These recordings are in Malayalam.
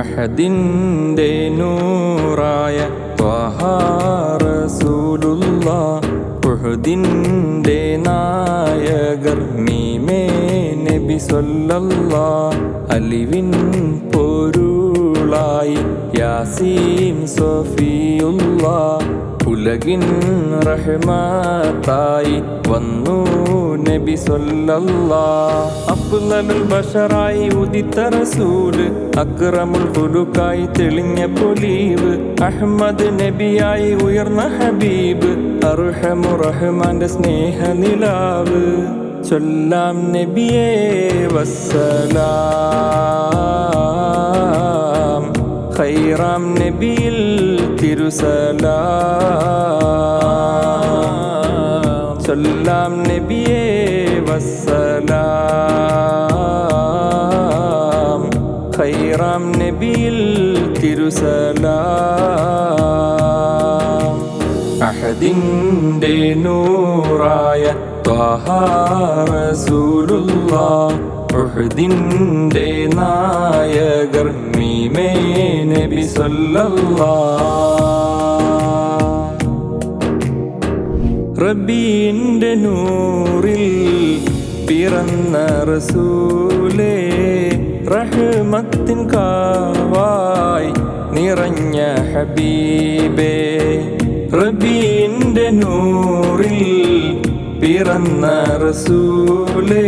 അഹദിന്റെ നൂറായ ത്വഹാറസൂലുള്ള ഉഹദിന്റെ നായകർ മീമേ നബി സൊല്ലല്ല അലിവിൻ പൊരുളായി യാസീം സഫിയുള്ള. ഉലകിൻ റഹ്മത്തായി വന്നു നബി സല്ലല്ലാ അഫ്ളലുൽ ബഷറായി ഉദിത്ത റസൂൽ അക്റമുൽ ഹുലുക്കായി തെളിഞ്ഞ പൊലീവ് അഹ്മദ് നബിയായി ഉയർന്ന ഹബീബ് അർഹമു റഹ്മാന്റെ സ്നേഹനിലാവ്. ചൊല്ലാം നബിയേ വസ്സലാം. വസ്സലാം ഖൈറാം നബിയിൽ തിരുസലാം അഹദിന്റെ നൂറായ ഉഹദിന്റെ നായകർ മീമേ നബി സല്ലല്ലാ റബീന്റെ നൂറിൽ പിറന്ന റസൂലേ റഹ്മത്തിൻ കാവായി നിറഞ്ഞ ഹബീബേ റബീന്റെ നൂറിൽ പിറന്ന റസൂലേ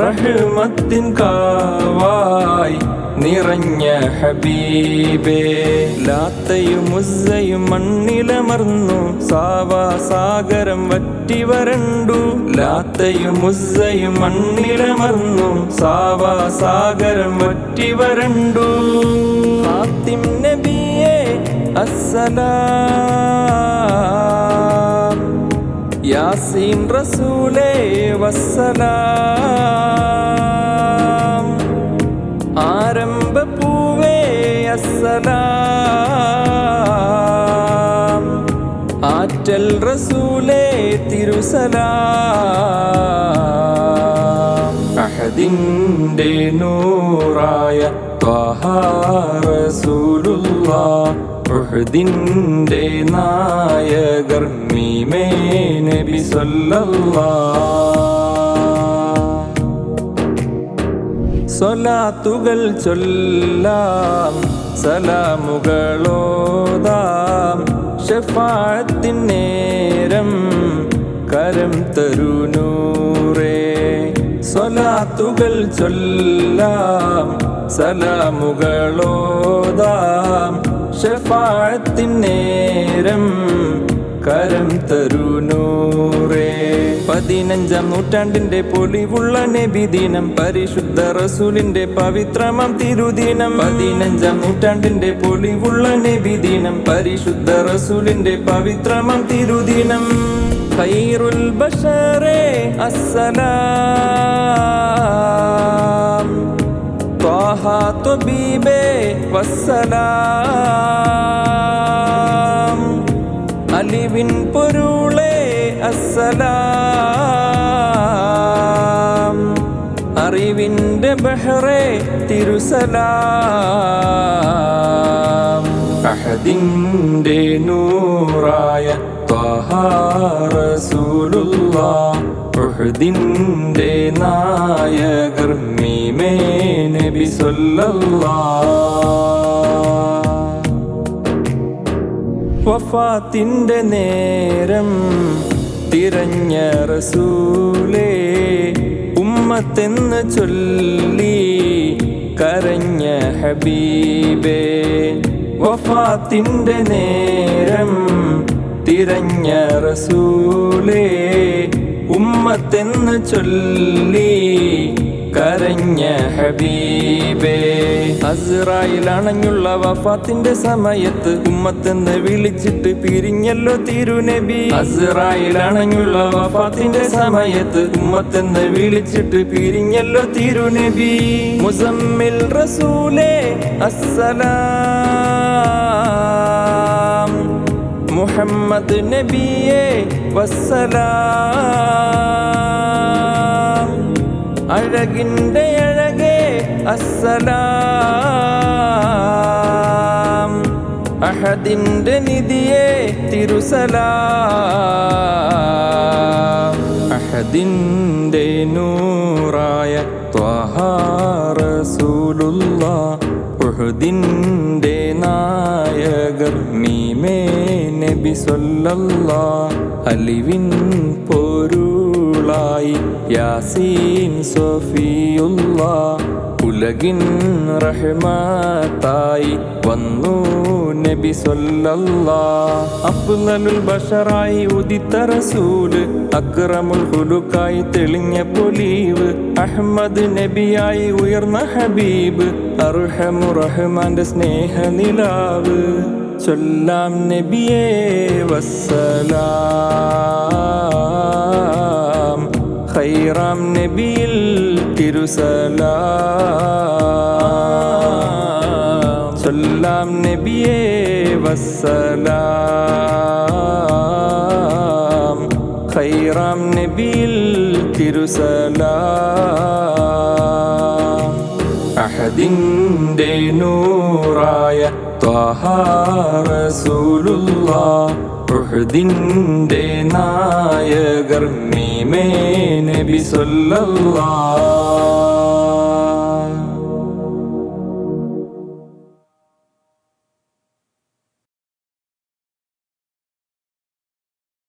റഹ്മത്തിൻ കാവായി നിറഞ്ഞ ഹബീബേ. ലാത്തയും മുസ്സയും മണ്ണിലമർന്നു. സാവാസാഗരം വറ്റി വരണ്ടു. ലാത്തയും മുസ്സയും മണ്ണിലമർന്നു. സാവാസാഗരം വറ്റി വരണ്ടു. ഫാത്തിം നബിയെ അസ്സലാം. യാസീൻ റസൂലേ വസ്സലാം. ആരംഭ പൂവേ അസലാം ആറ്റൽ റസൂലേ തിരുസലാം. അഹദിന്റെ നൂറായ ഉഹദിന്റെ നായകർ മീമേ നബി സല്ലല്ലാ. സ്വലാത്തുകൾ ചൊല്ലാം സലാമുകളോതാം. ഷഫാഴത്തിൻ നേരം കരം തരുനൂറേ. സ്വലാത്തുകൾ ചൊല്ലാം സലാമുകളോതാം. ഷഫാഴത്തിൻ നേരം കരം തരുനൂറേ. പതിനഞ്ചാം നൂറ്റാണ്ടിന്റെ പൊലിവുള്ള നബിദിനം പരിശുദ്ധ റസൂലിന്റെ പവിത്രമം തിരുദിനം. പതിനഞ്ചാം നൂറ്റാണ്ടിന്റെ പൊലിവുള്ള നബിദിനം പരിശുദ്ധ റസൂലിന്റെ പവിത്രമം തിരുദിനം. ഖൈറുൽ ബഷറേ അസ്സലാം. ത്വാഹ ത്വബീബേ വസ്സലാം. അലിവിൻ പൊരുളേ അസ്സലാം. തിരുസലാം. അഹദിന്റെ നൂറായ ഉഹദിന്റെ നായകർ മീമേ നബി സല്ലല്ലാ വഫാത്തിന്റെ നേരം തിരഞ്ഞ റസൂലേ ഉമ്മത്തെന്ന് ചൊല്ലി കരഞ്ഞ ഹബീബേ വഫാത്തിന്റെ നേരം തിരഞ്ഞ റസൂലേ ഉമ്മത്തെന്ന് ചൊല്ലി കരഞ്ഞ ഹബീബേ. അസ്രായിലണഞ്ഞുള്ള വഫാത്തിന്റെ സമയത്ത് ഉമ്മത്തെന്ന് വിളിച്ചിട്ട് പിരിഞ്ഞല്ലോ തിരുനബി അസ്രായിലണഞ്ഞുള്ള വഫാത്തിന്റെ സമയത്ത് ഉമ്മത്തെന്ന് വിളിച്ചിട്ട് പിരിഞ്ഞല്ലോ തിരുനബി മുസമ്മിൽ റസൂലേ അസ്സലാം. മുഹമ്മദ് നബിയേ വസ്സലാം. അഴകിന്റെ അഴകേ അസ്സലാം. അഹദിന്റെ നിധിയെ തിരുസലാം. അഹദിന്റെ നൂറായ ത്വഹാറസൂലുള്ള ഉഹുദിന്റെ നായകർ മീമേ നബി സൊല്ലല്ല അലിവിൻ പൊരുളായി യാസീൻ സോഫിയുള്ള. ഉലകിൻ റഹ്മത്തായി വന്നു നബി സല്ലല്ലാ അഫ്ളലുൽ ബഷറായി ഉദിത്ത റസൂൽ അക്രമുൽ ഹുലുക്കായി തെളിഞ്ഞ പൊലീവ് അഹമ്മദ് നബിയായി ഉയർന്ന ഹബീബ് അർഹമു റഹ്മാന്റെ സ്നേഹ നിലാവ് ചൊല്ലാം നബിയേ വസ്സലാം. ഖൈറാം നബിയിൽ തിരുസലാം. ചൊല്ലാം നബിയേ വസ്സലാം. ഖൈറാം നബിയിൽ തിരുസലാം. അഹദിന്റെ നൂറായ ത്വഹാറസൂലുള്ള ഉഹദിന്റെ നായകർ മീമേ നബി സല്ലല്ലാ